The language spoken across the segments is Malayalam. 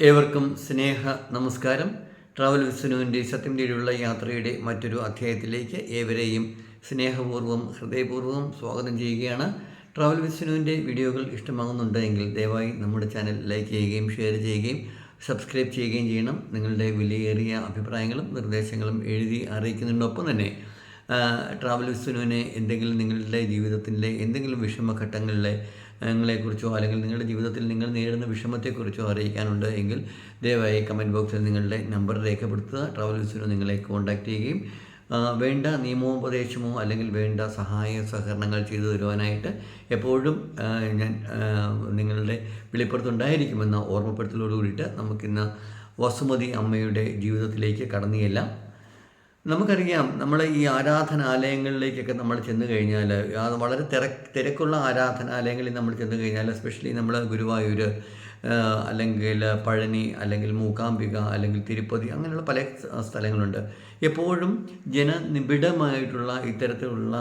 ഏവർക്കും സ്നേഹ നമസ്കാരം. ട്രാവൽ വിസ്നുവിന്റെ സത്യം തേടിയുള്ള യാത്രയുടെ മറ്റൊരു അധ്യായത്തിലേക്ക് ഏവരെയും സ്നേഹപൂർവം ഹൃദയപൂർവം സ്വാഗതം ചെയ്യുകയാണ്. ട്രാവൽ വിസ്നുവിന്റെ വീഡിയോകൾ ഇഷ്ടമാകുന്നുണ്ടെങ്കിൽ ദയവായി നമ്മുടെ ചാനൽ ലൈക്ക് ചെയ്യുകയും ഷെയർ ചെയ്യുകയും സബ്സ്ക്രൈബ് ചെയ്യുകയും ചെയ്യണം. നിങ്ങളുടെ വിലയേറിയ അഭിപ്രായങ്ങളും നിർദ്ദേശങ്ങളും എഴുതി അറിയിക്കുന്നതിനൊപ്പം തന്നെ ട്രാവൽ വിസ്നുവിനെ എന്തെങ്കിലും നിങ്ങളുടെ ജീവിതത്തിന്റെ എന്തെങ്കിലും വിഷമഘട്ടങ്ങളിലെ ങ്ങളെക്കുറിച്ചോ അല്ലെങ്കിൽ നിങ്ങളുടെ ജീവിതത്തിൽ നിങ്ങൾ നേരിടുന്ന വിഷമത്തെക്കുറിച്ചോ അറിയിക്കാനുണ്ട് എങ്കിൽ ദയവായി കമന്റ് ബോക്സിൽ നിങ്ങളുടെ നമ്പർ രേഖപ്പെടുത്തുക. ട്രാവൽ നിങ്ങളെ കോൺടാക്റ്റ് ചെയ്യുകയും വേണ്ട നിയമോപദേശമോ അല്ലെങ്കിൽ വേണ്ട സഹായ സഹകരണങ്ങൾ ചെയ്തു തരുവാനായിട്ട് എപ്പോഴും ഞാൻ നിങ്ങളുടെ വെളിപ്പുറത്തുണ്ടായിരിക്കുമെന്ന ഓർമ്മപ്പെടുത്തലോട് കൂടിയിട്ട് നമുക്കിന്ന് വസുമതി അമ്മയുടെ ജീവിതത്തിലേക്ക് കടന്നു ചെല്ലാം നമുക്കറിയാം നമ്മൾ ഈ ആരാധനാലയങ്ങളിലേക്കൊക്കെ നമ്മൾ ചെന്ന് കഴിഞ്ഞാൽ വളരെ തിര തിരക്കുള്ള ആരാധനാലയങ്ങളിൽ നമ്മൾ ചെന്ന് കഴിഞ്ഞാൽ എസ്പെഷ്യലി നമ്മൾ ഗുരുവായൂർ അല്ലെങ്കിൽ പഴനി അല്ലെങ്കിൽ മൂകാംബിക അല്ലെങ്കിൽ തിരുപ്പതി അങ്ങനെയുള്ള പല സ്ഥലങ്ങളുണ്ട്. എപ്പോഴും ജനനിബിഡമായിട്ടുള്ള ഇത്തരത്തിലുള്ള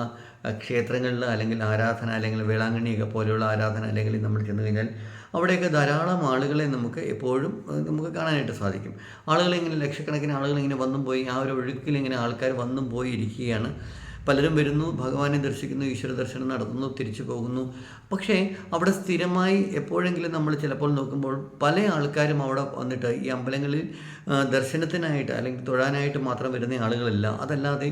ക്ഷേത്രങ്ങളിൽ അല്ലെങ്കിൽ ആരാധനാലയങ്ങൾ വേളാങ്കണ്ണിയൊക്കെ പോലെയുള്ള ആരാധനാലയങ്ങളിൽ നമ്മൾ ചെന്ന് കഴിഞ്ഞാൽ അവിടെയൊക്കെ ധാരാളം ആളുകളെ നമുക്ക് എപ്പോഴും നമുക്ക് കാണാനായിട്ട് സാധിക്കും. ആളുകളിങ്ങനെ ലക്ഷക്കണക്കിന് ആളുകൾ ഇങ്ങനെ വന്നും പോയി ആ ഒരു ഒഴുക്കിൽ ഇങ്ങനെ ആൾക്കാർ വന്നും പോയി ഇരിക്കുകയാണ്. പലരും വരുന്നു ഭഗവാനെ ദർശിക്കുന്നു ഈശ്വര ദർശനം നടത്തുന്നു തിരിച്ചു പോകുന്നു. പക്ഷേ അവിടെ സ്ഥിരമായി എപ്പോഴെങ്കിലും നമ്മൾ ചിലപ്പോൾ നോക്കുമ്പോൾ പല ആൾക്കാരും അവിടെ വന്നിട്ട് ഈ അമ്പലങ്ങളിൽ ദർശനത്തിനായിട്ട് അല്ലെങ്കിൽ തൊഴാനായിട്ട് മാത്രം വരുന്ന ആളുകളല്ല. അതല്ലാതെ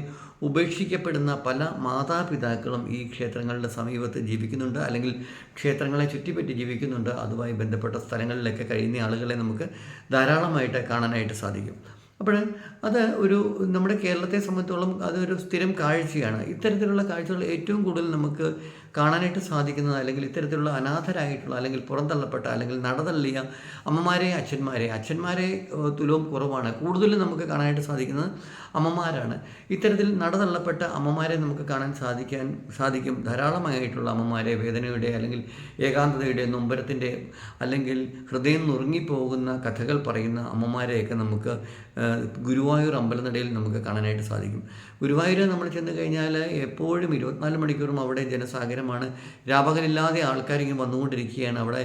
ഉപേക്ഷിക്കപ്പെടുന്ന പല മാതാപിതാക്കളും ഈ ക്ഷേത്രങ്ങളുടെ സമീപത്ത് ജീവിക്കുന്നുണ്ട് അല്ലെങ്കിൽ ക്ഷേത്രങ്ങളെ ചുറ്റിപ്പറ്റി ജീവിക്കുന്നുണ്ട്. അതുമായി ബന്ധപ്പെട്ട സ്ഥലങ്ങളിലൊക്കെ കഴിയുന്ന ആളുകളെ നമുക്ക് ധാരാളമായിട്ട് കാണാനായിട്ട് സാധിക്കും. അപ്പോൾ അത് ഒരു നമ്മുടെ കേരളത്തെ സംബന്ധിച്ചോളം അതൊരു സ്ഥിരം കാഴ്ചയാണ്. ഇത്തരത്തിലുള്ള കാഴ്ചകൾ ഏറ്റവും കൂടുതൽ നമുക്ക് കാണാനായിട്ട് സാധിക്കുന്നത് അല്ലെങ്കിൽ ഇത്തരത്തിലുള്ള അനാഥരായിട്ടുള്ള അല്ലെങ്കിൽ പുറന്തള്ളപ്പെട്ട അല്ലെങ്കിൽ നടതള്ളിയ അമ്മമാരെ അച്ഛന്മാരെ. അച്ഛന്മാരെ തുലവും കുറവാണ്. കൂടുതലും നമുക്ക് കാണാനായിട്ട് സാധിക്കുന്നത് അമ്മമാരാണ്. ഇത്തരത്തിൽ നടതള്ളപ്പെട്ട അമ്മമാരെ നമുക്ക് കാണാൻ സാധിക്കാൻ സാധിക്കും. ധാരാളമായിട്ടുള്ള അമ്മമാരെ വേദനയുടെ അല്ലെങ്കിൽ ഏകാന്തതയുടെ നൊമ്പരത്തിന്റെ അല്ലെങ്കിൽ ഹൃദയം നുറുങ്ങിപ്പോകുന്ന കഥകൾ പറയുന്ന അമ്മമാരെയൊക്കെ നമുക്ക് ഗുരുവായൂർ അമ്പലനടയിൽ നമുക്ക് കാണാനായിട്ട് സാധിക്കും. ഗുരുവായൂർ നമ്മൾ ചെന്ന് കഴിഞ്ഞാൽ എപ്പോഴും ഇരുപത്തിനാല് മണിക്കൂറും അവിടെ ജനസാഗരമാണ് രാപകലില്ലാതെ ആൾക്കാർ ഇങ്ങനെ വന്നുകൊണ്ടിരിക്കുകയാണ്. അവിടെ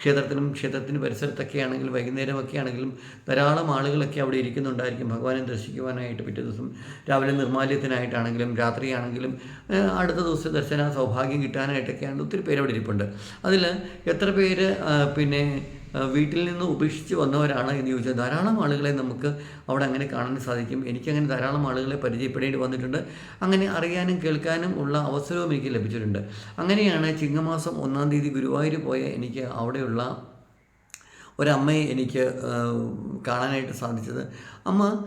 ക്ഷേത്രത്തിനും ക്ഷേത്രത്തിന് പരിസരത്തൊക്കെ ആണെങ്കിലും വൈകുന്നേരമൊക്കെ ആണെങ്കിലും ധാരാളം ആളുകളൊക്കെ അവിടെ ഇരിക്കുന്നുണ്ടായിരിക്കും. ഭഗവാനെ ദർശിക്കുവാനായിട്ട് പിറ്റേ ദിവസം രാവിലെ നിർമ്മാല്യത്തിനായിട്ടാണെങ്കിലും രാത്രിയാണെങ്കിലും അടുത്ത ദിവസം ദർശന സൗഭാഗ്യം കിട്ടാനായിട്ടൊക്കെയാണ് ഒത്തിരി പേര് അവിടെ ഇരിപ്പുണ്ട്. അതിൽ എത്ര പേര് പിന്നെ വീട്ടിൽ നിന്ന് ഉപേക്ഷിച്ച് വന്നവരാണ് എന്ന് ചോദിച്ചാൽ ധാരാളം ആളുകളെ നമുക്ക് അവിടെ അങ്ങനെ കാണാൻ സാധിക്കും. എനിക്കങ്ങനെ ധാരാളം ആളുകളെ പരിചയപ്പെടേണ്ടി വന്നിട്ടുണ്ട്. അങ്ങനെ അറിയാനും കേൾക്കാനും ഉള്ള അവസരവും എനിക്ക് ലഭിച്ചിട്ടുണ്ട്. അങ്ങനെയാണ് ചിങ്ങമാസം ഒന്നാം തീയതി ഗുരുവായൂർ പോയ എനിക്ക് അവിടെയുള്ള ഒരമ്മയെ എനിക്ക് കാണാനായിട്ട് സാധിച്ചത്. അമ്മ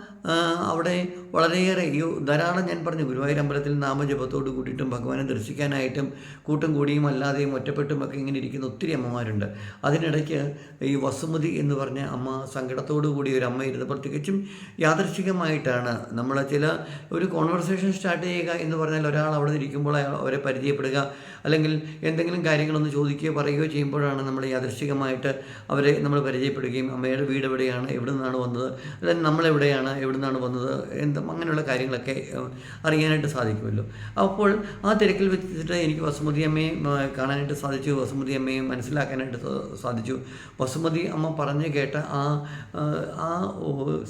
അവിടെ വളരെയേറെ ഈ ധാരാളം ഞാൻ പറഞ്ഞു ഗുരുവായൂർ അമ്പലത്തിൽ നാമജപത്തോട് കൂടിയിട്ടും ഭഗവാനെ ദർശിക്കാനായിട്ടും കൂട്ടം കൂടിയും അല്ലാതെയും ഒറ്റപ്പെട്ടും ഒക്കെ ഇങ്ങനെ ഇരിക്കുന്ന ഒത്തിരി അമ്മമാരുണ്ട്. അതിനിടയ്ക്ക് ഈ വസുമതി എന്ന് പറഞ്ഞ അമ്മ സങ്കടത്തോടു കൂടി ഒരു അമ്മ ഇരുന്നപ്പോൾ തികച്ചും യാദർശികമായിട്ടാണ് നമ്മൾ ചില ഒരു കോൺവെർസേഷൻ സ്റ്റാർട്ട് ചെയ്യുക എന്ന് പറഞ്ഞാൽ ഒരാൾ അവിടെ ഇരിക്കുമ്പോൾ അവരെ പരിചയപ്പെടുക അല്ലെങ്കിൽ എന്തെങ്കിലും കാര്യങ്ങളൊന്ന് ചോദിക്കുകയോ പറയുകയോ ചെയ്യുമ്പോഴാണ് നമ്മൾ യാദർശികമായിട്ട് അവരെ നമ്മൾ പരിചയപ്പെടുകയും അമ്മയുടെ വീട് എവിടെയാണ് എവിടെ നിന്നാണ് വന്നത് അല്ലെങ്കിൽ നമ്മളെവിടെയാണ് എവിടെ നിന്നാണ് വന്നത് എന്തും അങ്ങനെയുള്ള കാര്യങ്ങളൊക്കെ അറിയാനായിട്ട് സാധിക്കുമല്ലോ. അപ്പോൾ ആ തിരക്കിൽ വെച്ചിട്ട് എനിക്ക് വസുമതി അമ്മയെ കാണാനായിട്ട് സാധിച്ചു. വസുമതി അമ്മയെ മനസ്സിലാക്കാനായിട്ട് സാധിച്ചു. വസുമതി അമ്മ പറഞ്ഞു കേട്ട ആ ആ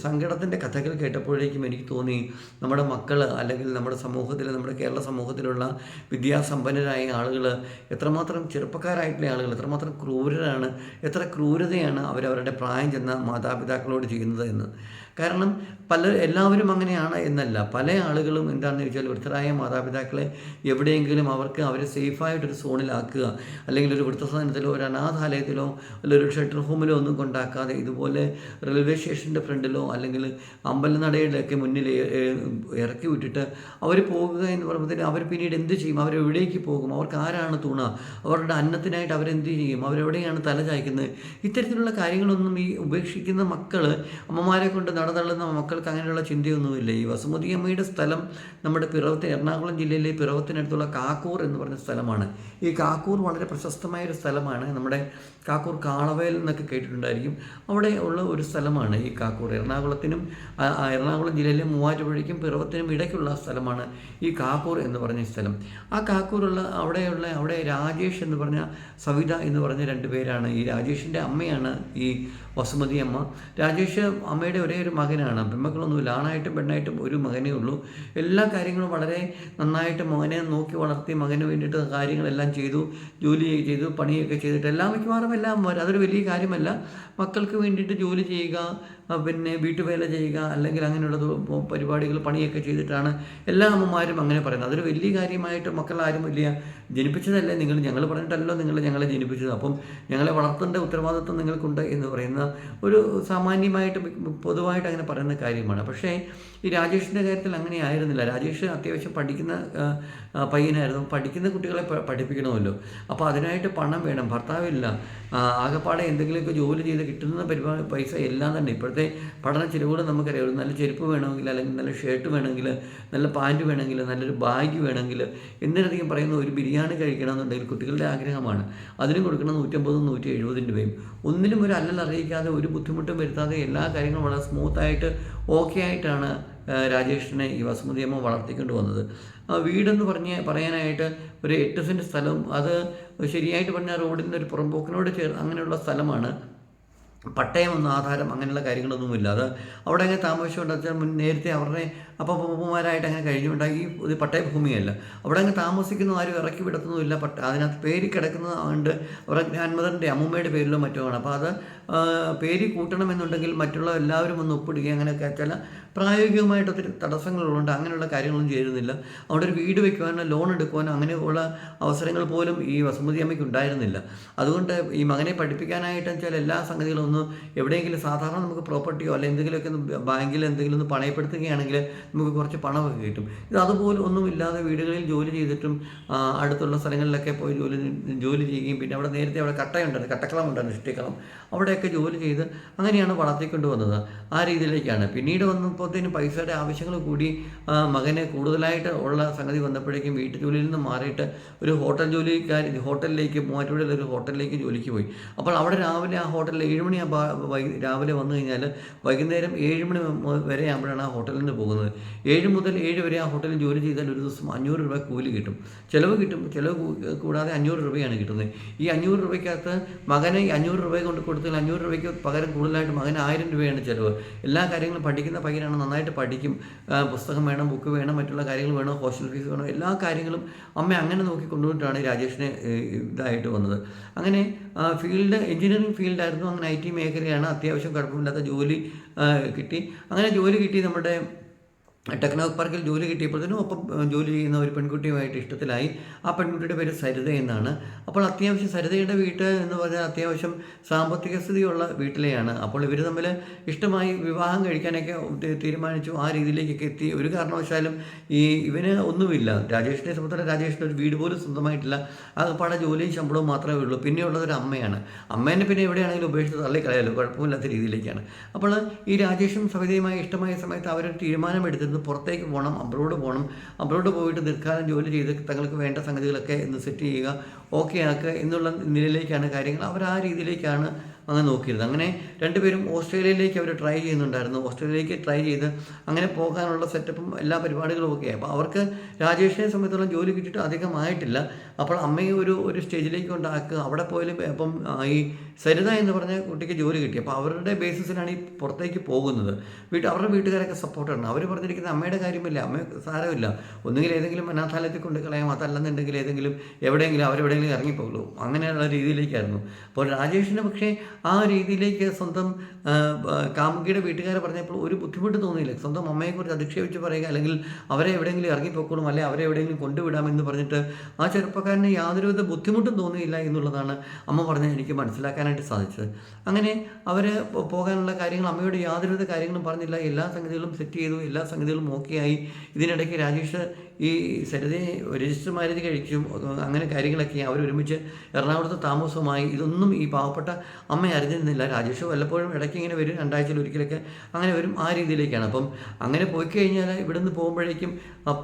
സങ്കടത്തിന്റെ കഥകൾ കേട്ടപ്പോഴേക്കും എനിക്ക് തോന്നി നമ്മുടെ മക്കൾ അല്ലെങ്കിൽ നമ്മുടെ സമൂഹത്തിൽ നമ്മുടെ കേരള സമൂഹത്തിലുള്ള വിദ്യാസമ്പന്നരായ ആളുകൾ എത്രമാത്രം ചെറുപ്പക്കാരായിട്ടുള്ള ആളുകൾ എത്രമാത്രം ക്രൂരരാണ് എത്ര ക്രൂരതയാണ് അവരവരുടെ പ്രായം ചെന്ന മാതാപിതാക്കളോട് ചെയ്യുന്നത് എന്ന്. കാരണം പല എല്ലാവരും അങ്ങനെയാണ് എന്നല്ല. പല ആളുകളും എന്താണെന്ന് ചോദിച്ചാൽ വൃദ്ധരായ മാതാപിതാക്കളെ എവിടെയെങ്കിലും അവർക്ക് അവരെ സേഫായിട്ടൊരു സോണിലാക്കുക അല്ലെങ്കിൽ ഒരു വൃദ്ധസദനത്തിലോ ഒരു അനാഥാലയത്തിലോ അല്ലെങ്കിൽ ഒരു ഷെൽട്ടർ ഹോമിലോ ഒന്നും കൊണ്ടാക്കാതെ ഇതുപോലെ റെയിൽവേ സ്റ്റേഷന്റെ ഫ്രണ്ടിലോ അല്ലെങ്കിൽ അമ്പലനടയിലൊക്കെ മുന്നിൽ ഇറക്കി വിട്ടിട്ട് അവർ പോകുക എന്ന് പറയുമ്പോൾ അവർ പിന്നീട് എന്ത് ചെയ്യും? അവർ എവിടേക്ക് പോകും? അവർക്ക് ആരാണ് തുണ? അവരുടെ അന്നത്തിനായിട്ട് അവരെന്ത് ചെയ്യും? അവരെവിടെയാണ് തല ചായ്ക്കുന്നത്? ഇത്തരത്തിലുള്ള കാര്യങ്ങളൊന്നും ഈ ഉപേക്ഷിക്കുന്ന മക്കൾ അമ്മമാരെ കൊണ്ട് നടതള്ളുന്ന മക്കൾക്ക് അങ്ങനെയുള്ള ചിന്തയൊന്നുമില്ല. ഈ വസുമതി അമ്മയുടെ സ്ഥലം നമ്മുടെ പിറവത്തെ എറണാകുളം ജില്ലയിലെ പിറവത്തിനടുത്തുള്ള കാക്കൂർ എന്ന് പറഞ്ഞ സ്ഥലമാണ്. ഈ കാക്കൂർ വളരെ പ്രശസ്തമായ ഒരു സ്ഥലമാണ്. നമ്മുടെ കാക്കൂർ കാളവയൽ എന്നൊക്കെ കേട്ടിട്ടുണ്ടായിരിക്കും. അവിടെ ഉള്ള ഒരു സ്ഥലമാണ് ഈ കാക്കൂർ. എറണാകുളത്തിനും എറണാകുളം ജില്ലയിലെ മൂവാറ്റുപുഴയ്ക്കും പിറവത്തിനും ഇടയ്ക്കുള്ള സ്ഥലമാണ് ഈ കാക്കൂർ എന്ന് പറഞ്ഞ സ്ഥലം. ആ കാക്കൂറുള്ള അവിടെയുള്ള അവിടെ രാജേഷ് എന്ന് പറഞ്ഞ സവിത എന്ന് പറഞ്ഞ രണ്ട് പേരാണ്. ഈ രാജേഷിന്റെ അമ്മയാണ് ഈ വസുമതി അമ്മ രാജേഷ് അമ്മയുടെ ഒരേ ഒരു മകനാണ്. പെൺമക്കളൊന്നുമില്ല ആണായിട്ടും പെണ്ണായിട്ടും ഒരു മകനേ ഉള്ളൂ. എല്ലാ കാര്യങ്ങളും വളരെ നന്നായിട്ട് മകനെ നോക്കി വളർത്തി മകന് വേണ്ടിയിട്ട് കാര്യങ്ങളെല്ലാം ചെയ്തു. ജോലി ചെയ്തു പണിയൊക്കെ ചെയ്തിട്ട് എല്ലാം മിക്കവാറും എല്ലാം അതൊരു വലിയ കാര്യമല്ല. മക്കൾക്ക് വേണ്ടിയിട്ട് ജോലി ചെയ്യുക പിന്നെ വീട്ടുവേല ചെയ്യുക അല്ലെങ്കിൽ അങ്ങനെയുള്ള പരിപാടികൾ പണിയൊക്കെ ചെയ്തിട്ടാണ് എല്ലാ അമ്മമാരും അങ്ങനെ പറയുന്നത്. അതൊരു വലിയ കാര്യമായിട്ട് മക്കൾ ആരും വലിയ ജനിപ്പിച്ചതല്ലേ നിങ്ങൾ? ഞങ്ങൾ പറഞ്ഞിട്ടല്ലോ നിങ്ങൾ ഞങ്ങളെ ജനിപ്പിച്ചത്. അപ്പം ഞങ്ങളെ വളർത്തേണ്ട ഉത്തരവാദിത്വം നിങ്ങൾക്കുണ്ട് എന്ന് പറയുന്ന ഒരു സാമാന്യമായിട്ട് പൊതുവായിട്ട് അങ്ങനെ പറയുന്ന കാര്യമാണ്. പക്ഷേ ഈ രാജേഷിന്റെ കാര്യത്തിൽ അങ്ങനെ ആയിരുന്നില്ല രാജേഷ് അത്യാവശ്യം പഠിക്കുന്ന പയ്യനായിരുന്നു. പഠിക്കുന്ന കുട്ടികളെ പഠിപ്പിക്കണമല്ലോ. അപ്പോൾ അതിനായിട്ട് പണം വേണം. ഭർത്താവില്ല. ആകെപ്പാടെ എന്തെങ്കിലുമൊക്കെ ജോലി ചെയ്ത് കിട്ടുന്ന പരിപാടി പൈസ എല്ലാം തന്നെ. ഇപ്പോഴത്തെ പഠന ചിലവുകൾ നമുക്കറിയാം. ഒരു നല്ല ചെരുപ്പ് വേണമെങ്കിൽ അല്ലെങ്കിൽ നല്ല ഷർട്ട് വേണമെങ്കിൽ നല്ല പാന്റ് വേണമെങ്കിൽ നല്ലൊരു ബാഗ് വേണമെങ്കിൽ എന്തിനധികം പറയുന്ന ഒരു ബിരിയാണി കഴിക്കണമെന്നുണ്ടെങ്കിൽ കുട്ടികളുടെ ആഗ്രഹമാണ്. അതിനും കൊടുക്കണം നൂറ്റമ്പതും നൂറ്റി എഴുപതും രൂപയും. ഒന്നിലും ഒരു അല്ലൽ അറിയിക്കാതെ ഒരു ബുദ്ധിമുട്ടും വരുത്താതെ എല്ലാ കാര്യങ്ങളും വളരെ സ്മൂത്തായിട്ട് ഓക്കെ ആയിട്ടാണ് രാജേഷിനെ ഈ വസുമതി അമ്മ വളർത്തിക്കൊണ്ട് വന്നത്. വീടെന്ന് പറഞ്ഞ് പറയാനായിട്ട് ഒരു എട്ട് സെന്റ് സ്ഥലം അത് ശരിയായിട്ട് പറഞ്ഞാൽ റോഡിന്റെ ഒരു പുറംപോക്കിനോട് ചേർ അങ്ങനെയുള്ള സ്ഥലമാണ്. പട്ടയം ഒന്നും ആധാരം അങ്ങനെയുള്ള കാര്യങ്ങളൊന്നുമില്ല. അത് അവിടെ അങ്ങനെ താമസിച്ചുകൊണ്ട് വെച്ചാൽ നേരത്തെ അവരുടെ അപ്പൂപ്പന്മാരായിട്ട് അങ്ങനെ കഴിഞ്ഞുകൊണ്ടായി ഈ ഇത് പട്ടയ ഭൂമിയല്ല അവിടെ അങ്ങ് താമസിക്കുന്ന ആരും ഇറക്കി വിടത്തുന്നുമില്ല പട്ട അതിനകത്ത് പേര് കിടക്കുന്നത് ഉണ്ട് അവരുടെ ഗ്രാൻഡ് മദറിന്റെ അമ്മൂമ്മയുടെ പേരിലോ മറ്റോ ആണ്. അപ്പോൾ അത് പേരി പേര് കൂട്ടണമെന്നുണ്ടെങ്കിൽ മറ്റുള്ള എല്ലാവരും ഒന്ന് ഒപ്പിടുകയും അങ്ങനെയൊക്കെ ചില പ്രായോഗികമായിട്ട് ഒത്തിരി തടസ്സങ്ങളുള്ളതുകൊണ്ട് അങ്ങനെയുള്ള കാര്യങ്ങളൊന്നും ചേരുന്നില്ല അവിടെ ഒരു വീട് വെക്കുവാനോ ലോൺ എടുക്കുവാനോ അങ്ങനെയുള്ള അവസരങ്ങൾ പോലും ഈ വസുമതി അമ്മയ്ക്ക് ഉണ്ടായിരുന്നില്ല. അതുകൊണ്ട് ഈ മകനെ പഠിപ്പിക്കാനായിട്ട് വെച്ചാൽ എല്ലാ സംഗതികളും ഒന്ന് എവിടെയെങ്കിലും സാധാരണ നമുക്ക് പ്രോപ്പർട്ടിയോ അല്ലെങ്കിൽ എന്തെങ്കിലുമൊക്കെ ഒന്ന് ബാങ്കിൽ എന്തെങ്കിലും ഒന്ന് പണയപ്പെടുത്തുകയാണെങ്കിൽ നമുക്ക് കുറച്ച് പണമൊക്കെ കിട്ടും. ഇത് അതുപോലെ ഒന്നുമില്ലാതെ വീടുകളിൽ ജോലി ചെയ്തിട്ടും അടുത്തുള്ള സ്ഥലങ്ങളിലൊക്കെ പോയി ജോലി ജോലി ചെയ്യുകയും പിന്നെ അവിടെ നേരത്തെ അവിടെ കട്ടയുണ്ടായിരുന്നു കട്ടക്കളം ഉണ്ടായിരുന്നു ഇഷ്ടിക്കളം അവിടെയൊക്കെ ജോലി ചെയ്ത് അങ്ങനെയാണ് വളർത്തിക്കൊണ്ട് വന്നത്. ആ രീതിയിലേക്കാണ്. പിന്നീട് വന്നപ്പോഴത്തേനും പൈസയുടെ ആവശ്യങ്ങൾ കൂടി മകനെ കൂടുതലായിട്ട് ഉള്ള സംഗതി വന്നപ്പോഴേക്കും വീട്ടു ജോലിയിൽ നിന്ന് മാറിയിട്ട് ഒരു ഹോട്ടൽ ജോലിക്കാർ ഹോട്ടലിലേക്ക് മൂവാറ്റുപുഴയിലെ ഒരു ഹോട്ടലിലേക്ക് ജോലിക്ക് പോയി. അപ്പോൾ അവിടെ രാവിലെ ആ ഹോട്ടലിൽ ഏഴ് മണി രാവിലെ വന്നു കഴിഞ്ഞാൽ വൈകുന്നേരം ഏഴ് മണി വരെ ആകുമ്പോഴാണ് ആ ഹോട്ടലിൽ നിന്ന് പോകുന്നത്. ഏഴ് മുതൽ ഏഴ് വരെ ആ ഹോട്ടലിൽ ജോലി ചെയ്താൽ ഒരു ദിവസം അഞ്ഞൂറ് രൂപ കൂലി കിട്ടും. ചിലവ് കിട്ടും ചിലവ് കൂടാതെ അഞ്ഞൂറ് രൂപയാണ് കിട്ടുന്നത്. ഈ അഞ്ഞൂറ് രൂപയ്ക്കകത്ത് മകനെ അഞ്ഞൂറ് രൂപ കൊണ്ട് കൊടുത്താൽ അഞ്ഞൂറ് രൂപയ്ക്ക് പകരം കൂടുതലായിട്ട് മകന് ആയിരം രൂപയാണ് ചിലവ്. എല്ലാ കാര്യങ്ങളും പഠിക്കുന്ന പയ്യനാണ് നന്നായിട്ട് പഠിക്കും. പുസ്തകം വേണം ബുക്ക് വേണം മറ്റുള്ള കാര്യങ്ങൾ വേണം ഹോസ്റ്റൽ ഫീസ് വേണം എല്ലാ കാര്യങ്ങളും അമ്മ അങ്ങനെ നോക്കി കൊണ്ടുപോയിട്ടാണ് രാജേഷിനെ ഇതായിട്ട് വന്നത്. അങ്ങനെ ഫീൽഡ് എഞ്ചിനീയറിംഗ് ഫീൽഡായിരുന്നു. അങ്ങനെ ഐ ടി മേഖലയാണ് അത്യാവശ്യം കുഴപ്പമില്ലാത്ത ജോലി കിട്ടി. അങ്ങനെ ജോലി കിട്ടി നമ്മുടെ ടെക്നോ പാർക്കിൽ ജോലി കിട്ടിയപ്പോഴത്തേനും ഒപ്പം ജോലി ചെയ്യുന്ന ഒരു പെൺകുട്ടിയുമായിട്ട് ഇഷ്ടത്തിലായി. ആ പെൺകുട്ടിയുടെ പേര് സരിത എന്നാണ്. അപ്പോൾ അത്യാവശ്യം സരിതയുടെ വീട്ട് എന്ന് പറഞ്ഞാൽ അത്യാവശ്യം സാമ്പത്തിക സ്ഥിതിയുള്ള വീട്ടിലെയാണ്. അപ്പോൾ ഇവർ തമ്മിൽ ഇഷ്ടമായി വിവാഹം കഴിക്കാനൊക്കെ തീരുമാനിച്ചു. ആ രീതിയിലേക്കൊക്കെ എത്തി. ഒരു കാരണവശാലും ഈ ഇവന് ഒന്നുമില്ല. രാജേഷിനെ സംബന്ധിച്ചിടത്തോളം രാജേഷിന് ഒരു വീട് പോലും സ്വന്തമായിട്ടില്ല. ആകപ്പാടെ ജോലിയും ശമ്പളവും മാത്രമേ ഉള്ളൂ. പിന്നെയുള്ളത് ഒരു അമ്മയാണ്. അമ്മേനെ പിന്നെ എവിടെയാണെങ്കിലും ഉപേക്ഷിച്ച് തള്ളിക്കളയാലോ? കുഴപ്പമില്ലാത്ത രീതിയിലേക്കാണ്. അപ്പോൾ ഈ രാജേഷും സവിതയുമായി ഇഷ്ടമായ സമയത്ത് അവരൊരു തീരുമാനമെടുത്തിരുന്നു പുറത്തേക്ക് പോകണം അബ്രോഡ് പോകണം. അബ്രോഡ് പോയിട്ട് ദീർഘകാലം ജോലി ചെയ്ത് തങ്ങൾക്ക് വേണ്ട സംഗതികളൊക്കെ ഒന്ന് സെറ്റ് ചെയ്യുക ഓക്കെ ആക്കുക എന്നുള്ള നിലയിലേക്കാണ് കാര്യങ്ങൾ. അവർ ആ രീതിയിലേക്കാണ് അങ്ങ് നോക്കിയിരുന്നത് അങ്ങനെ രണ്ടുപേരും ഓസ്ട്രേലിയയിലേക്ക് അവർ ട്രൈ ചെയ്യുന്നുണ്ടായിരുന്നു. ഓസ്ട്രേലിയയിലേക്ക് ട്രൈ ചെയ്ത് അങ്ങനെ പോകാനുള്ള സെറ്റപ്പും എല്ലാ പരിപാടികളും ഒക്കെ അപ്പോൾ അവർക്ക് രാജേഷിനെ സംബന്ധിച്ചോളം ജോലി കിട്ടിയിട്ട് അധികമായിട്ടില്ല അപ്പോൾ അമ്മയെ ഒരു ഒരു സ്റ്റേജിലേക്ക് കൊണ്ടാക്കുക. അവിടെ പോയാലും അപ്പം ഈ സരിത എന്ന് പറഞ്ഞ കുട്ടിക്ക് ജോലി കിട്ടി. അപ്പോൾ അവരുടെ ബേസിസിലാണ് ഈ പുറത്തേക്ക് പോകുന്നത്. വീട്ടിൽ അവരുടെ വീട്ടുകാരൊക്കെ സപ്പോർട്ടാണ് അവർ പറഞ്ഞിരിക്കുന്നത് അമ്മയുടെ കാര്യമില്ല. അമ്മ സാരമില്ല. ഒന്നുകിൽ ഏതെങ്കിലും അനാഥാലയത്തിൽ കൊണ്ട് കളയാം. അതല്ലെന്നുണ്ടെങ്കിൽ ഏതെങ്കിലും എവിടെയെങ്കിലും അവരെവിടെയെങ്കിലും ഇറങ്ങിപ്പോകുള്ളൂ അങ്ങനെയുള്ള രീതിയിലേക്കായിരുന്നു. അപ്പോൾ രാജേഷിന് പക്ഷേ ആ രീതിയിലേക്ക് സ്വന്തം കാമുകിയുടെ വീട്ടുകാരെ പറഞ്ഞപ്പോൾ ഒരു ബുദ്ധിമുട്ട് തോന്നിയില്ല. സ്വന്തം അമ്മയെക്കുറിച്ച് അധിക്ഷേപിച്ച് പറയുക അല്ലെങ്കിൽ അവരെ എവിടെയെങ്കിലും ഇറങ്ങിപ്പോക്കോളും അല്ലെങ്കിൽ അവരെ എവിടെയെങ്കിലും കൊണ്ടുവിടാമെന്ന് പറഞ്ഞിട്ട് ആ ചെറുപ്പക്കാരന് യാതൊരുവിധ ബുദ്ധിമുട്ടും തോന്നിയില്ല എന്നുള്ളതാണ് അമ്മ പറഞ്ഞ് എനിക്ക് മനസ്സിലാക്കാനായിട്ട് സാധിച്ചത്. അങ്ങനെ അവർ പോകാനുള്ള കാര്യങ്ങൾ അമ്മയോട് യാതൊരുവിധ കാര്യങ്ങളും പറഞ്ഞില്ല. എല്ലാ സംഗതികളും സെറ്റ് ചെയ്തു എല്ലാ സംഗതികളും ഓക്കെയായി ഇതിനിടയ്ക്ക് രാജേഷ് ഈ സരിതയെ രജിസ്റ്റർ മാരേജ് കഴിച്ചു അങ്ങനെ കാര്യങ്ങളൊക്കെ അവർ ഒരുമിച്ച് എറണാകുളത്ത് താമസമായി ഇതൊന്നും ഈ പാവപ്പെട്ട അമ്മ അറിഞ്ഞിരുന്നില്ല. രാജേഷ് വല്ലപ്പോഴും ഇടയ്ക്ക് ഇങ്ങനെ വരും രണ്ടാഴ്ചയിൽ ഒരിക്കലൊക്കെ അങ്ങനെ വരും ആ രീതിയിലേക്കാണ്. അപ്പം അങ്ങനെ പോയി കഴിഞ്ഞാൽ ഇവിടുന്ന് പോകുമ്പോഴേക്കും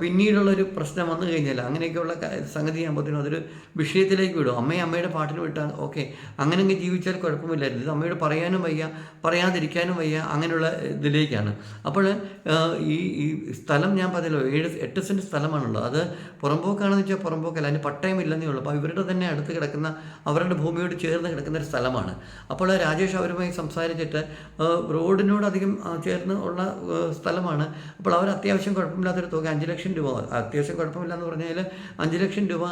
പിന്നീടുള്ളൊരു പ്രശ്നം വന്നു കഴിഞ്ഞാൽ അങ്ങനെയൊക്കെയുള്ള സംഗതി ആകുമ്പോഴത്തേനും അതൊരു വിഷയത്തിലേക്ക് വിടും. അമ്മയെ അമ്മയുടെ പാട്ടിന് വിട്ടാൽ ഓക്കെ അങ്ങനെയൊക്കെ ജീവിച്ചാൽ കുഴപ്പമില്ലായിരുന്നു. ഇത് അമ്മയോട് പറയാനും വയ്യ പറയാതിരിക്കാനും വയ്യ അങ്ങനെയുള്ള ഇതിലേക്കാണ്. അപ്പോൾ ഈ ഈ സ്ഥലം ഞാൻ പറഞ്ഞല്ലോ ഏഴ് എട്ട് സെന്റ് സ്ഥലമാണുള്ളത്. അത് പുറമ്പോക്കാണെന്ന് വെച്ചാൽ പുറമ്പോക്കല്ല അതിന് പട്ടയം ഇല്ലെന്നേ ഉള്ളൂ. അപ്പോൾ ഇവരുടെ തന്നെ അടുത്ത് കിടക്കുന്ന അവരുടെ ഭൂമിയോട് ചേർന്ന് കിടക്കുന്ന ഒരു സ്ഥലമാണ്. അപ്പോൾ രാജേഷ് അവരുമായി സംസാരിച്ചിട്ട് റോഡിനോട് അധികം ചേർന്ന് ഉള്ള സ്ഥലമാണ്. അപ്പോൾ അവർ അത്യാവശ്യം കുഴപ്പമില്ലാത്തൊരു തുക അഞ്ച് ലക്ഷം രൂപ. അത്യാവശ്യം കുഴപ്പമില്ല എന്ന് പറഞ്ഞാൽ അഞ്ച് ലക്ഷം രൂപ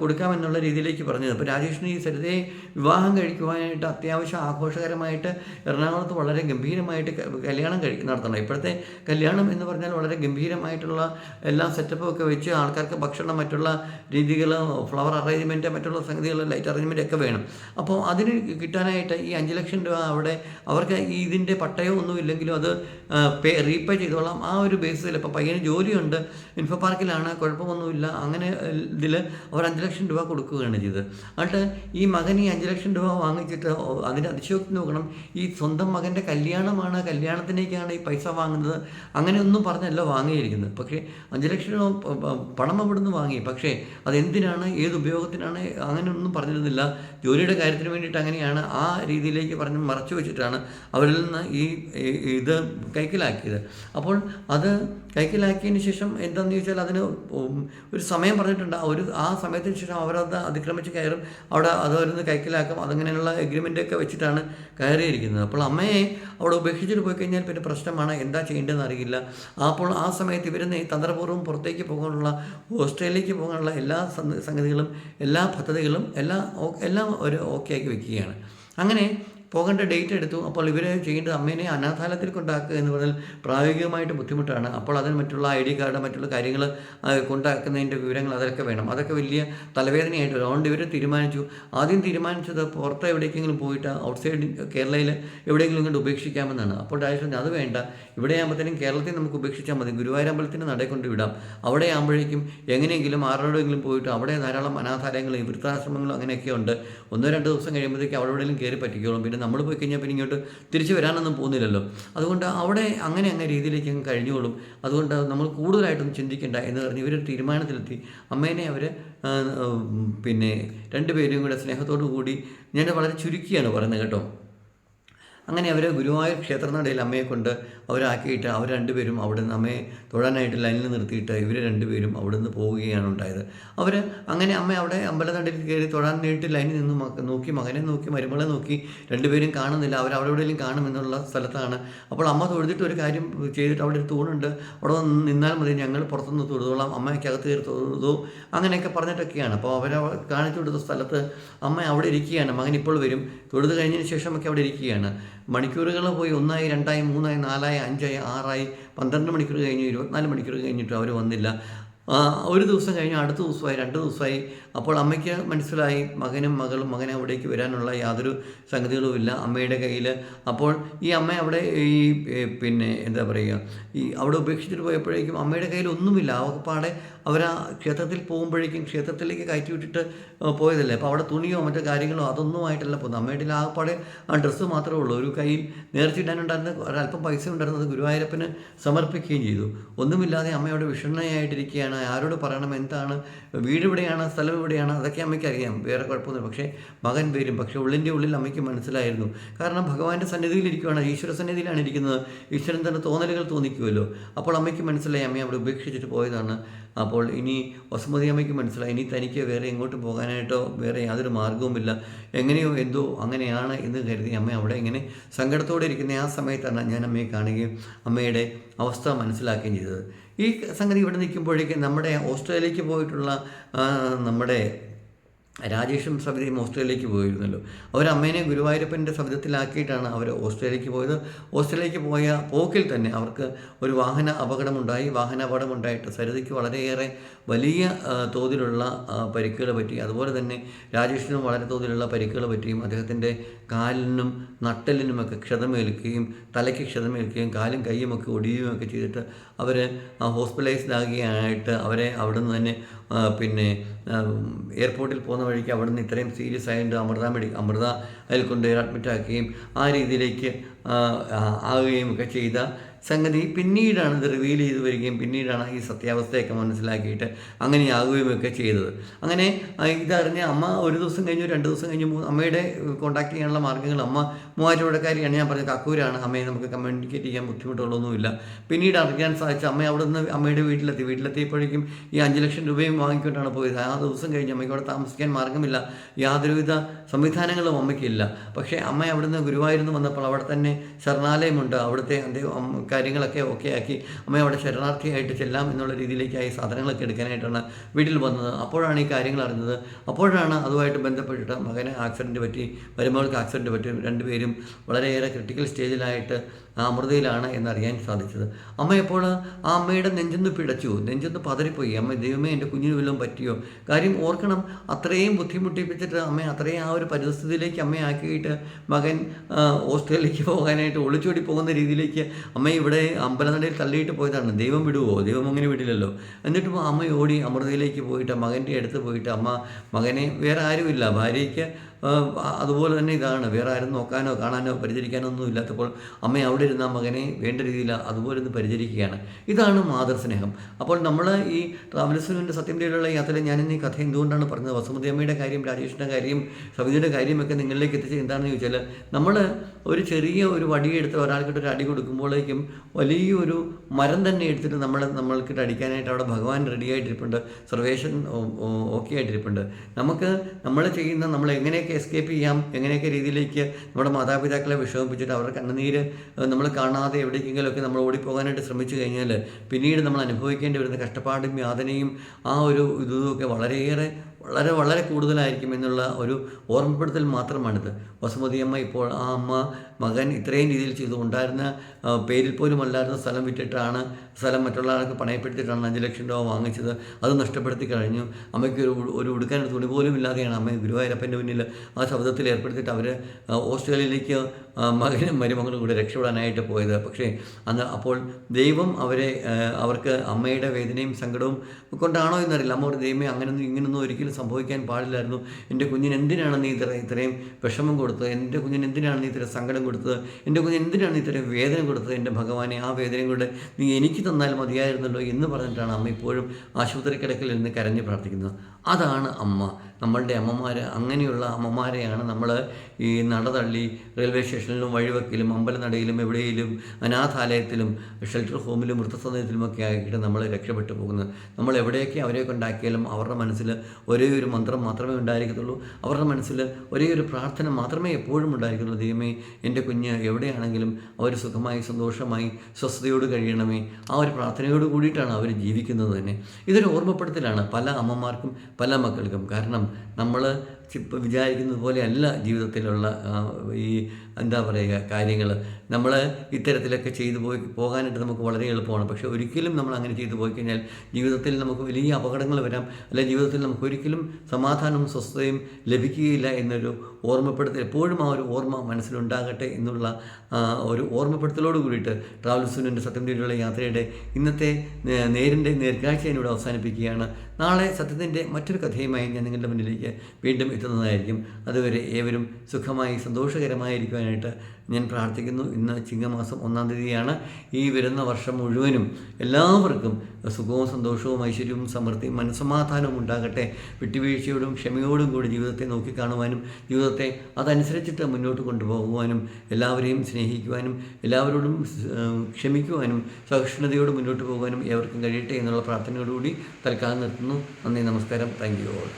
കൊടുക്കാമെന്നുള്ള രീതിയിലേക്ക് പറഞ്ഞത്. അപ്പോൾ രാജേഷിന് ഈ സരിതയെ വിവാഹം കഴിക്കുവാനായിട്ട് അത്യാവശ്യം ആഘോഷകരമായിട്ട് എറണാകുളത്ത് വളരെ ഗംഭീരമായിട്ട് കല്യാണം കഴി നടത്തണം. ഇപ്പോഴത്തെ കല്യാണം എന്ന് പറഞ്ഞാൽ വളരെ ഗംഭീരമായിട്ടുള്ള എല്ലാ സെറ്റപ്പും ഒക്കെ വെച്ച് ആൾക്കാർക്ക് ഭക്ഷണം മറ്റുള്ള രീതികൾ ഫ്ലവർ അറേഞ്ച്മെന്റ് മറ്റുള്ള സംഗതികൾ ലൈറ്റ് അറേഞ്ച്മെന്റ് ഒക്കെ വേണം. അപ്പോൾ അതിന് കിട്ടാനായിട്ട് ഈ അഞ്ച് ലക്ഷം രൂപ അവിടെ അവർക്ക് ഇതിന്റെ പട്ടയം ഒന്നും ഇല്ലെങ്കിലും അത് പേ റീപേ ചെയ്തോളാം. ആ ഒരു ബേസിൽ ഇപ്പോൾ പയ്യന് ജോലിയുണ്ട്. ഇൻഫോ പാർക്കിലാണ്. കുഴപ്പമൊന്നുമില്ല. അങ്ങനെ ഇതിൽ അവർ അഞ്ച് ലക്ഷം രൂപ കൊടുക്കുകയാണ് ചെയ്തത്. എന്നിട്ട് ഈ മകൻ ഈ അഞ്ച് ലക്ഷം രൂപ വാങ്ങിച്ചിട്ട് അതിന്റെ അതിശയോക്തി നോക്കണം. ഈ സ്വന്തം മകന്റെ കല്യാണമാണ്. കല്യാണത്തിനേക്കാണ് ഈ പൈസ വാങ്ങുന്നത്. അങ്ങനെയൊന്നും പറഞ്ഞല്ല വാങ്ങിയിരിക്കുന്നത്. പക്ഷേ അഞ്ച് ലക്ഷം രൂപ പണം അവിടുന്ന് വാങ്ങി. പക്ഷേ അതെന്തിനാണ്? ഏത് ഉപയോഗത്തിനാണ്? അങ്ങനെയൊന്നും പറഞ്ഞിരുന്നില്ല. ജോലിയുടെ കാര്യത്തിന് വേണ്ടിയിട്ട് അങ്ങനെയാണ്. ആ രീതിയിലേക്ക് പറഞ്ഞ് മറച്ചു വെച്ചിട്ടാണ് അവരിൽ നിന്ന് ഈ ഈ- ഇത് കൈക്കലാക്കിയത്. അപ്പോൾ അത് കൈക്കലാക്കിയതിന് ശേഷം എന്താണെന്ന് ചോദിച്ചാൽ അതിന് ഒരു സമയം പറഞ്ഞിട്ടുണ്ട്. ഒരു ആ സമയത്തിന് ശേഷം അവരത് അതിക്രമിച്ച് കയറും. അവിടെ അത് അവരൊന്ന് കൈക്കലാക്കും. അതങ്ങനെയുള്ള എഗ്രിമെന്റൊക്കെ വെച്ചിട്ടാണ് കയറിയിരിക്കുന്നത്. അപ്പോൾ അമ്മയെ അവിടെ ഉപേക്ഷിച്ചിട്ട് പോയി കഴിഞ്ഞാൽ പിന്നെ പ്രശ്നമാണ്. എന്താ ചെയ്യേണ്ടതെന്ന് അറിയില്ല. അപ്പോൾ ആ സമയത്ത് ഇവർ തന്ത്രപൂർവം പുറത്തേക്ക് പോകാനുള്ള ഓസ്ട്രേലിയക്ക് പോകാനുള്ള എല്ലാ സംഗതികളും എല്ലാ പദ്ധതികളും എല്ലാ എല്ലാം ഒരു ഓക്കെ ആക്കി വെക്കുകയാണ്. അങ്ങനെ പോകേണ്ട ഡേറ്റ് എടുത്തു. അപ്പോൾ ഇവർ ചെയ്യേണ്ടത് അമ്മേനെ അനാഥാലയത്തിൽ കൊണ്ടാക്കുക എന്ന് പറഞ്ഞാൽ പ്രായോഗികമായിട്ട് ബുദ്ധിമുട്ടാണ്. അപ്പോൾ അതിന് മറ്റുള്ള ഐ ഡി കാർഡ് മറ്റുള്ള കാര്യങ്ങൾ കൊണ്ടാക്കുന്നതിന്റെ വിവരങ്ങൾ അതൊക്കെ വേണം. അതൊക്കെ വലിയ തലവേദനയായിട്ട് വരും അതുകൊണ്ട് ഇവർ തീരുമാനിച്ചു. ആദ്യം തീരുമാനിച്ചത് പുറത്ത് എവിടേക്കെങ്കിലും പോയിട്ട് ഔട്ട്സൈഡ് കേരളയിൽ എവിടെയെങ്കിലും ഇങ്ങോട്ട് ഉപേക്ഷിക്കാമെന്നാണ്. അപ്പോൾ ഡയറക്ടർ അത് വേണ്ട. ഇവിടെ ആകുമ്പോഴത്തേനും കേരളത്തിൽ നമുക്ക് ഉപേക്ഷിച്ചാൽ മതി. ഗുരുവായൂരമ്പലത്തിന് നടക്കൊണ്ട് കൊണ്ട് വിടാം. അവിടെ ആകുമ്പോഴേക്കും എങ്ങനെയെങ്കിലും ആരോടെങ്കിലും പോയിട്ട് അവിടെ ധാരാളം അനാഥാലയങ്ങളും വൃത്താശ്രമങ്ങളും അങ്ങനെയൊക്കെ ഉണ്ട്. ഒന്നോ രണ്ടോ ദിവസം കഴിയുമ്പോഴത്തേക്ക് അവിടെ എവിടെയെങ്കിലും കയറി പറ്റിക്കോളും. പിന്നെ നമ്മൾ പോയി കഴിഞ്ഞാൽ പിന്നെ ഇങ്ങോട്ട് തിരിച്ചു വരാനൊന്നും പോകുന്നില്ലല്ലോ. അതുകൊണ്ട് അവിടെ അങ്ങനെ അങ്ങനെ രീതിയിലേക്ക് അങ്ങ് കഴിഞ്ഞോളും. അതുകൊണ്ട് നമ്മൾ കൂടുതലായിട്ടും ചിന്തിക്കേണ്ട എന്ന് പറഞ്ഞ് ഇവർ തീരുമാനത്തിലെത്തി. അമ്മേനെ അവർ പിന്നെ രണ്ടുപേരും കൂടെ സ്നേഹത്തോടു കൂടി ഞാൻ വളരെ ചുരുക്കിയാണ് പറയുന്നത് കേട്ടോ. അങ്ങനെ അവർ ഗുരുവായൂർ ക്ഷേത്രനടയിൽ അമ്മയെ കൊണ്ട് അവരാക്കിയിട്ട് അവർ രണ്ടുപേരും അവിടെ നിന്ന് അമ്മയെ തൊഴാനായിട്ട് ലൈനിൽ നിർത്തിയിട്ട് ഇവർ രണ്ടുപേരും അവിടെ നിന്ന് പോവുകയാണ് ഉണ്ടായത്. അവർ അങ്ങനെ അമ്മ അവിടെ അമ്പലനടയിൽ കയറി തൊഴാൻ വേണ്ടിയിട്ട് ലൈനിൽ നിന്ന് നോക്കി മകനെ നോക്കി മരുമകളെ നോക്കി രണ്ടുപേരും കാണുന്നില്ല. അവർ അവിടെ എവിടെയെങ്കിലും കാണുമെന്നുള്ള സ്ഥലത്താണ്. അപ്പോൾ അമ്മ തൊഴുതിട്ട് ഒരു കാര്യം ചെയ്തിട്ട് അവിടെ ഒരു തൂണുണ്ട്. അവിടെ നിന്നാൽ മതി ഞങ്ങൾ പുറത്തുനിന്ന് തൊഴുതോളാം. അമ്മയ്ക്കകത്ത് കയറി തൊഴുതോ. അങ്ങനെയൊക്കെ പറഞ്ഞിട്ടൊക്കെയാണ്. അപ്പോൾ അവർ കാണിച്ചു കൊടുത്ത സ്ഥലത്ത് അമ്മ അവിടെ ഇരിക്കുകയാണ്. മകൻ ഇപ്പോൾ വരും. തൊഴുത് കഴിഞ്ഞതിന് ശേഷമൊക്കെ അവിടെ ഇരിക്കുകയാണ്. മണിക്കൂറുകൾ പോയി ഒന്നായി രണ്ടായി മൂന്നായി നാലായി അഞ്ചായി ആറായി പന്ത്രണ്ട് മണിക്കൂർ കഴിഞ്ഞു ഇരുപത്തിനാല് മണിക്കൂർ കഴിഞ്ഞിട്ട് അവർ വന്നില്ല. ഒരു ദിവസം കഴിഞ്ഞ് അടുത്ത ദിവസമായി രണ്ട് ദിവസമായി. അപ്പോൾ അമ്മയ്ക്ക് മനസ്സിലായി മകനും മകളും മകനെ അവിടേക്ക് വരാനുള്ള യാതൊരു സംഗതികളുമില്ല അമ്മയുടെ കയ്യിൽ അപ്പോൾ ഈ അമ്മ അവിടെ ഈ പിന്നെ എന്താ പറയുക ഈ അവിടെ ഉപേക്ഷിച്ചിട്ട് പോയപ്പോഴേക്കും അമ്മയുടെ കയ്യിൽ ഒന്നുമില്ല അവപ്പാടെ അവർ ആ ക്ഷേത്രത്തിൽ പോകുമ്പോഴേക്കും ക്ഷേത്രത്തിലേക്ക് കയറ്റി വിട്ടിട്ട് പോയതല്ലേ? അപ്പോൾ അവിടെ തുണിയോ മറ്റോ കാര്യങ്ങളോ അതൊന്നുമായിട്ടല്ല പോകുന്നത്. അമ്മയുടെ ആകപ്പാടെ ആ ഡ്രസ്സ് മാത്രമേ ഉള്ളൂ. ഒരു കയ്യിൽ നേർച്ചിടാനുണ്ടായിരുന്ന ഒരല്പം പൈസ ഉണ്ടായിരുന്നത് ഗുരുവായൂരപ്പന് സമർപ്പിക്കുകയും ചെയ്തു. ഒന്നുമില്ലാതെ അമ്മയോട് വിഷണ്ണയായിട്ടിരിക്കുകയാണ്. ആരോട് പറയണം? എന്താണ്? വീട് ഇവിടെയാണ് സ്ഥലം ഇവിടെയാണ് അതൊക്കെ അമ്മയ്ക്ക് അറിയാം. വേറെ കുഴപ്പമൊന്നുമില്ല. പക്ഷേ മകൻ വരും. പക്ഷേ ഉള്ളിന്റെ ഉള്ളിൽ അമ്മയ്ക്ക് മനസ്സിലായിരുന്നു. കാരണം ഭഗവാന്റെ സന്നിധിയിലിരിക്കുകയാണ് ഈശ്വര സന്നിധിയിലാണ് ഇരിക്കുന്നത്. ഈശ്വരൻ തന്നെ തോന്നലുകൾ തോന്നിക്കുമല്ലോ അപ്പോൾ അമ്മയ്ക്ക് മനസ്സിലായി. അമ്മയെ അവിടെ ഉപേക്ഷിച്ചിട്ട് പോയതാണ്. ഇനി വസുമതി അമ്മയ്ക്ക് മനസ്സിലായി. ഇനി തനിക്ക് വേറെ എങ്ങോട്ട് പോകാനായിട്ടോ വേറെ യാതൊരു മാർഗവുമില്ല എങ്ങനെയോ എന്തോ അങ്ങനെയാണ് എന്ന് കരുതി അമ്മ അവിടെ ഇങ്ങനെ സങ്കടത്തോടെ ഇരിക്കുന്ന ആ സമയത്താണ് ഞാൻ അമ്മയെ കാണുകയും അമ്മയുടെ അവസ്ഥ മനസ്സിലാക്കുകയും ചെയ്തത്. ഈ സംഗതി ഇവിടെ നിൽക്കുമ്പോഴേക്കും നമ്മുടെ ഓസ്ട്രേലിയക്ക് പോയിട്ടുള്ള നമ്മുടെ രാജേഷും സവിതയും ഓസ്ട്രേലിയക്ക് പോയിരുന്നല്ലോ. അവർ അമ്മേനെ ഗുരുവായൂരപ്പന്റെ സവിധത്തിലാക്കിയിട്ടാണ് അവർ ഓസ്ട്രേലിയക്ക് പോയത്. ഓസ്ട്രേലിയക്ക് പോയ പോക്കിൽ തന്നെ അവർക്ക് ഒരു വാഹന അപകടമുണ്ടായി. വാഹന അപകടമുണ്ടായിട്ട് സരിതയ്ക്ക് വളരെയേറെ വലിയ തോതിലുള്ള പരിക്കുകൾ പറ്റി. അതുപോലെ തന്നെ രാജേഷിനും വളരെ തോതിലുള്ള പരിക്കുകൾ പറ്റിയും അദ്ദേഹത്തിന്റെ കാലിനും നട്ടലിനുമൊക്കെ ക്ഷതമേൽക്കുകയും തലയ്ക്ക് ക്ഷതമേൽക്കുകയും കാലും കൈയുമൊക്കെ ഒടിയുകയും ഒക്കെ ചെയ്തിട്ട് അവർ ഹോസ്പിറ്റലൈസ്ഡ് ആകുകയായിട്ട് അവരെ അവിടെ നിന്ന് തന്നെ പിന്നെ എയർപോർട്ടിൽ പോകുന്ന വഴിക്ക് അവിടെ നിന്ന് ഇത്രയും സീരിയസ് ആയിട്ട് അമൃത മെഡി അമൃത അതിൽ കൊണ്ട് അഡ്മിറ്റ് ആക്കുകയും ആ രീതിയിലേക്ക് ആ, ആ, ആവുകയും ഒക്കെ ചെയ്ത സംഗതി പിന്നീടാണ് ഇത് റിവീൽ ചെയ്തു വരികയും പിന്നീടാണ് ഈ സത്യാവസ്ഥയൊക്കെ മനസ്സിലാക്കിയിട്ട് അങ്ങനെയാകുകയും ഒക്കെ ചെയ്തത്. അങ്ങനെ ഇതറിഞ്ഞ് അമ്മ ഒരു ദിവസം കഴിഞ്ഞു രണ്ട് ദിവസം കഴിഞ്ഞു അമ്മയുടെ കോൺടാക്ട് ചെയ്യാനുള്ള മാർഗങ്ങൾ അമ്മ മൂവാറ്റുപുഴക്കാരിയാണ് ഞാൻ പറഞ്ഞത് കക്കൂരാണ്. അമ്മയെ നമുക്ക് കമ്മ്യൂണിക്കേറ്റ് ചെയ്യാൻ ബുദ്ധിമുട്ടുള്ളൊന്നുമില്ല പിന്നീട് അറിയാൻ സാധിച്ച അമ്മ അവിടെ നിന്ന് അമ്മയുടെ വീട്ടിലെത്തി. വീട്ടിലെത്തിയപ്പോഴേക്കും ഈ അഞ്ച് ലക്ഷം രൂപയും വാങ്ങിക്കൊണ്ടാണ് പോയത്. ആ ദിവസം കഴിഞ്ഞ് അമ്മയ്ക്ക് അവിടെ താമസിക്കാൻ മാർഗമില്ല. യാതൊരുവിധ സംവിധാനങ്ങളും അമ്മയ്ക്കില്ല. പക്ഷേ അമ്മ അവിടുന്ന് ഗുരുവായൂരിൽ നിന്ന് വന്നപ്പോൾ അവിടെ തന്നെ ശരണാലയമുണ്ട്. അവിടുത്തെ അദ്ദേഹം കാര്യങ്ങളൊക്കെ ഓക്കെ ആക്കി അമ്മ അവിടെ ശരണാർത്ഥിയായിട്ട് ചെല്ലാം എന്നുള്ള രീതിയിലേക്കായി സാധനങ്ങളൊക്കെ എടുക്കാനായിട്ടാണ് വീട്ടിൽ വന്നത്. അപ്പോഴാണ് ഈ കാര്യങ്ങൾ അറിഞ്ഞത്. അപ്പോഴാണ് അതുമായിട്ട് ബന്ധപ്പെട്ടിട്ട് മകന് ആക്സിഡന്റ് പറ്റി മരുമകൾക്ക് ആക്സിഡന്റ് പറ്റി രണ്ടുപേരും വളരെയേറെ ക്രിട്ടിക്കൽ സ്റ്റേജിലായിട്ട് അമൃതയിലാണ് എന്നറിയാൻ സാധിച്ചത്. അമ്മ എപ്പോൾ? ആ അമ്മയുടെ നെഞ്ചെന്ന് പിടച്ചു. നെഞ്ചെന്ന് പതറിപ്പോയി. അമ്മ ദൈവമേ എന്റെ കുഞ്ഞിന് വല്ലതും പറ്റിയോ? കാര്യം ഓർക്കണം അത്രയും ബുദ്ധിമുട്ടിപ്പിച്ചിട്ട് അമ്മ അത്രയും ആ ഒരു പരിസ്ഥിതിയിലേക്ക് അമ്മയാക്കിയിട്ട് മകൻ ഹോസ്റ്റലിലേക്ക് പോകാനായിട്ട് ഒളിച്ചോടി പോകുന്ന രീതിയിലേക്ക് അമ്മ ഇവിടെ അമ്പലനടയിൽ തള്ളിയിട്ട് പോയതാണ്. ദൈവം വിടുവോ? ദൈവം അങ്ങനെ വിടില്ലല്ലോ. എന്നിട്ടും അമ്മ ഓടി അമൃതയിലേക്ക് പോയിട്ട് മകന്റെ അടുത്ത് പോയിട്ട് അമ്മ മകനെ വേറെ ആരുമില്ല. ഭാര്യയ്ക്ക് അതുപോലെ തന്നെ ഇതാണ്. വേറെ ആരും നോക്കാനോ കാണാനോ പരിചരിക്കാനോ ഒന്നും ഇല്ലാത്തപ്പോൾ അമ്മ അവിടെ ഇരുന്ന മകനെ വേണ്ട രീതിയിൽ അതുപോലെ ഒന്ന് പരിചരിക്കുകയാണ്. ഇതാണ് മാതൃസ്നേഹം അപ്പോൾ നമ്മൾ ഈ ട്രാവൽസിന്റെ രീതിയിലുള്ള യാത്രയിൽ ഞാൻ ഈ കഥ എന്തുകൊണ്ടാണ് പറഞ്ഞത്? വസുമതി അമ്മയുടെ കാര്യം രാജേഷിന്റെ കാര്യം സവിതയുടെ കാര്യമൊക്കെ നിങ്ങളിലേക്ക് എത്തിച്ചത് എന്താണെന്ന് ചോദിച്ചാൽ നമ്മൾ ഒരു ചെറിയ ഒരു വടിയെടുത്ത് ഒരാൾക്കിട്ട് ഒരു അടി കൊടുക്കുമ്പോഴേക്കും വലിയൊരു മരം തന്നെ എടുത്തിട്ട് നമ്മൾ നമ്മൾക്കിട്ട് അടിക്കാനായിട്ട് അവിടെ ഭഗവാൻ റെഡി ആയിട്ടിരിപ്പുണ്ട്. സർവേഷൻ ഓക്കെ ആയിട്ടിരിപ്പുണ്ട്. നമുക്ക് നമ്മൾ ചെയ്യുന്ന നമ്മൾ എങ്ങനെയൊക്കെ എസ്കേപ്പ് ചെയ്യാം? എങ്ങനെയൊക്കെ രീതിയിലേക്ക് നമ്മുടെ മാതാപിതാക്കളെ വിഷമിപ്പിച്ചിട്ട് അവരുടെ കണ്ണുനീര് നമ്മൾ കാണാതെ എവിടേക്കെങ്കിലുമൊക്കെ നമ്മൾ ഓടിപ്പോകാനായിട്ട് ശ്രമിച്ചു കഴിഞ്ഞാൽ പിന്നീട് നമ്മൾ അനുഭവിക്കേണ്ടി വരുന്ന കഷ്ടപ്പാടും യാതനയും ആ ഒരു ഇതുമൊക്കെ വളരെയേറെ വളരെ വളരെ കൂടുതലായിരിക്കും എന്നുള്ള ഒരു ഓർമ്മപ്പെടുത്തൽ മാത്രമാണിത്. വസുമതി അമ്മ ഇപ്പോൾ ആ അമ്മ മകൻ ഇത്രയും രീതിയിൽ ചെയ്തു ഉണ്ടായിരുന്ന പേരിൽ പോലും അല്ലായിരുന്ന സ്ഥലം വിറ്റിട്ടാണ് സ്ഥലം മറ്റുള്ള ആൾക്ക് പണയപ്പെടുത്തിയിട്ടാണ് അഞ്ച് ലക്ഷം രൂപ വാങ്ങിച്ചത്. അത് നഷ്ടപ്പെടുത്തി കഴിഞ്ഞു. അമ്മയ്ക്ക് ഒരു ഒരു ഉടുക്കാൻ തുണി പോലും ഇല്ലാതെയാണ് അമ്മ ഗുരുവായൂരപ്പന്റെ മുന്നിൽ ആ ശബ്ദത്തിൽ ഏർപ്പെടുത്തിയിട്ട് അവർ ഓസ്ട്രേലിയയിലേക്ക് മകനും മരുമകളും കൂടെ രക്ഷപ്പെടാനായിട്ട് പോയത്. പക്ഷേ അന്ന് അപ്പോൾ ദൈവം അവരെ അവർക്ക് അമ്മയുടെ വേദനയും സങ്കടവും കൊണ്ടാണോ എന്നറിയില്ല. അമ്മ ഒരു ദൈവമേ അങ്ങനൊന്നും ഇങ്ങനൊന്നും ഒരിക്കലും സംഭവിക്കാൻ പാടില്ലായിരുന്നു. എന്റെ കുഞ്ഞിന് എന്തിനാണ് നീ ഇത്ര ഇത്രയും വിഷമം കൊടുത്തത്? എന്റെ കുഞ്ഞിന് എന്തിനാണ് നീ ഇത്ര സങ്കടം കൊടുത്തത്? എന്റെ കുഞ്ഞിന് എന്തിനാണ് ഇത്രയും വേദന കൊടുത്തത്? എന്റെ ഭഗവാനെ ആ വേദനയും കൊണ്ട് നീ എനിക്ക് തന്നാൽ മതിയായിരുന്നല്ലോ എന്ന് പറഞ്ഞിട്ടാണ് അമ്മ ഇപ്പോഴും ആശുപത്രി കിടക്കിൽ നിന്ന് കരഞ്ഞ് പ്രാർത്ഥിക്കുന്നത്. അതാണ് അമ്മ. നമ്മളുടെ അമ്മമാർ അങ്ങനെയുള്ള അമ്മമാരെയാണ് നമ്മൾ ഈ നടതള്ളി റെയിൽവേ റെയിൽവേ സ്റ്റേഷനിലും വഴിവെക്കിലും അമ്പലനടയിലും എവിടെയും അനാഥാലയത്തിലും ഷെൽട്ടർ ഹോമിലും വൃത്തസദനത്തിലുമൊക്കെ ആയിട്ട് നമ്മൾ രക്ഷപ്പെട്ടു പോകുന്നത്. നമ്മൾ എവിടെയൊക്കെ അവരെ കൊണ്ടാക്കിയാലും അവരുടെ മനസ്സിൽ ഒരേ ഒരു മന്ത്രം മാത്രമേ ഉണ്ടായിരിക്കത്തുള്ളൂ. അവരുടെ മനസ്സിൽ ഒരേ ഒരു പ്രാർത്ഥന മാത്രമേ എപ്പോഴും ഉണ്ടായിരിക്കുന്നുള്ളൂ ദൈവമേ എന്റെ കുഞ്ഞ് എവിടെയാണെങ്കിലും അവർ സുഖമായി സന്തോഷമായി സ്വസ്ഥതയോട് കഴിയണമേ. ആ ഒരു പ്രാർത്ഥനയോട് കൂടിയിട്ടാണ് അവർ ജീവിക്കുന്നത് തന്നെ. ഇതൊരു ഓർമ്മപ്പെടുത്തലാണ് പല അമ്മമാർക്കും പല മക്കൾക്കും. കാരണം നമ്മൾ ഇപ്പം വിചാരിക്കുന്നത് പോലെയല്ല ജീവിതത്തിലുള്ള ഈ എന്താ പറയുക കാര്യങ്ങൾ നമ്മൾ ഇത്തരത്തിലൊക്കെ ചെയ്തു പോയി പോകാനായിട്ട് നമുക്ക് വളരെ എളുപ്പമാണ്. പക്ഷേ ഒരിക്കലും നമ്മൾ അങ്ങനെ ചെയ്തു പോയി കഴിഞ്ഞാൽ ജീവിതത്തിൽ നമുക്ക് വലിയ അപകടങ്ങൾ വരാം. അല്ലെങ്കിൽ ജീവിതത്തിൽ നമുക്ക് ഒരിക്കലും സമാധാനവും സ്വസ്ഥതയും ലഭിക്കുകയില്ല എന്നൊരു ഓർമ്മപ്പെടുത്തൽ എപ്പോഴും ആ ഒരു ഓർമ്മ മനസ്സിലുണ്ടാകട്ടെ എന്നുള്ള ഒരു ഓർമ്മപ്പെടുത്തലോട് കൂടിയിട്ട് ട്രാവൽ സുനിന്റെ സത്യം തേടിയുള്ള യാത്രയുടെ ഇന്നത്തെ നേരിന്റെ നേർക്കാഴ്ച ഞാനിവിടെ അവസാനിപ്പിക്കുകയാണ്. നാളെ സത്യത്തിന്റെ മറ്റൊരു കഥയുമായി ഞാൻ നിങ്ങളുടെ മുന്നിലേക്ക് വീണ്ടും എത്തുന്നതായിരിക്കും. അതുവരെ ഏവരും സുഖമായി സന്തോഷകരമായിരിക്കുവാനായിട്ട് ഞാൻ പ്രാർത്ഥിക്കുന്നു. ഇന്ന് ചിങ്ങമാസം ഒന്നാം തീയതിയാണ് ഈ വരുന്ന വർഷം മുഴുവനും എല്ലാവർക്കും സുഖവും സന്തോഷവും ഐശ്വര്യവും സമൃദ്ധിയും മനസ്സമാധാനവും ഉണ്ടാകട്ടെ. വിട്ടുവീഴ്ചയോടും ക്ഷമയോടും കൂടി ജീവിതത്തെ നോക്കിക്കാണുവാനും ജീവിതത്തെ അതനുസരിച്ചിട്ട് മുന്നോട്ട് കൊണ്ടുപോകുവാനും എല്ലാവരെയും സ്നേഹിക്കുവാനും എല്ലാവരോടും ക്ഷമിക്കുവാനും സഹിഷ്ണുതയോട് മുന്നോട്ട് പോകുവാനും ഏവർക്കും കഴിയട്ടെ എന്നുള്ള പ്രാർത്ഥനയോടുകൂടി തൽക്കാലം നിർത്തുന്നു. നന്ദി നമസ്കാരം. Thank you all.